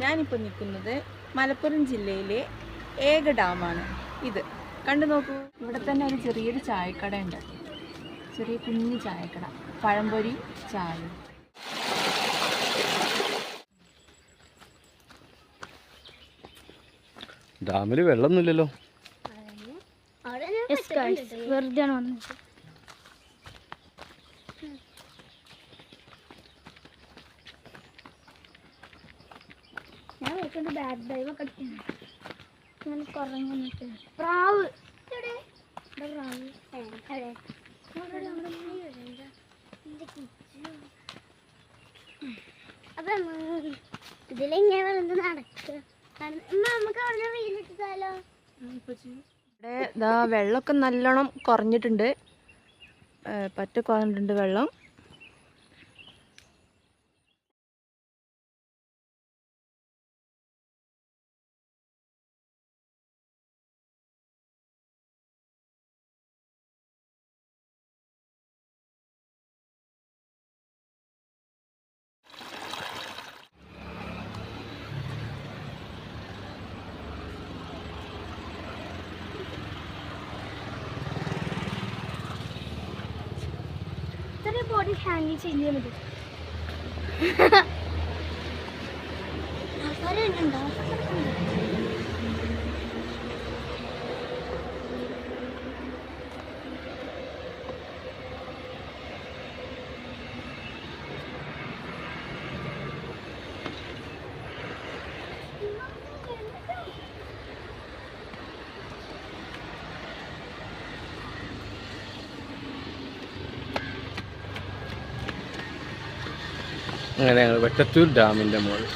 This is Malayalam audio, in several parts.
ഞാനിപ്പോൾ നിൽക്കുന്നത് മലപ്പുറം ജില്ലയിലെ ഏക ഡാമാണ്. ഇത് കണ്ടു നോക്കൂ. ഇവിടെ തന്നെ ഒരു ചെറിയൊരു ചായക്കട ഉണ്ട്. ചെറിയ കുഞ്ഞു ചായക്കട. പഴംപൊരി ചായ. ഡാമിൽ വെള്ളമൊന്നുമില്ലല്ലോ. വെറുതെ വന്നത്. വെച്ചോണ്ട് ബാഡ് ഡ്രൈവ് ഒക്കെ അടിക്കുന്നു ഞാൻ കുറഞ്ഞു പ്രാവ്. പ്രാവ്. അപ്പൊ ഇതിലെങ്ങനെ എന്ത് നടക്കുക? നമുക്ക് അവിടെ വെള്ളമൊക്കെ നല്ലോണം കുറഞ്ഞിട്ടുണ്ട്. പറ്റ കുറഞ്ഞിട്ടുണ്ട് വെള്ളം. ബോഡി ഹാങ് ചേഞ്ച് ചെയ്യാൻ പറ്റും ആൾക്കാരുണ്ടോ അങ്ങനെ ഞങ്ങൾ വെട്ടത്തൂർ ഡാമിന്റെ മുകളിൽ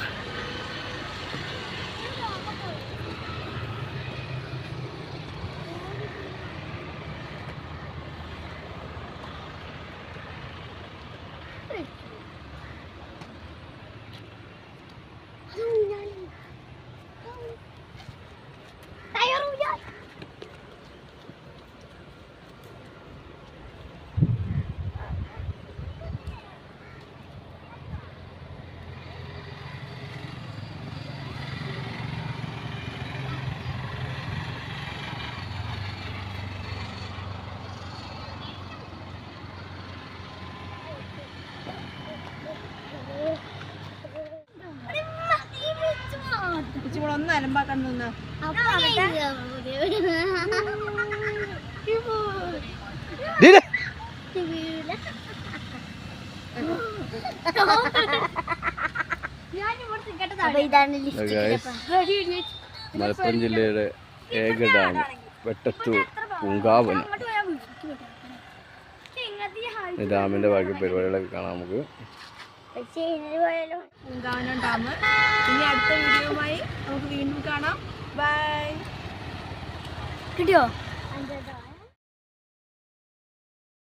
ഇവിടെ ഒന്ന് അലമ്പാക്കാൻ നിന്ന്? മലപ്പുറം ജില്ലയുടെ ഏക ഡാം വെട്ടത്തൂർ പൂങ്കാവനം. ഡാമിന്റെ ഡാമിന്റെ ബാക്കി പരിപാടികളൊക്കെ കാണാം നമുക്ക്. പൂങ്കാവനം ഡാം ഇനി അടുത്ത വീഡിയോയുമായി നമുക്ക് വീണ്ടും കാണാം. ബൈ. കിട്ടിയോ?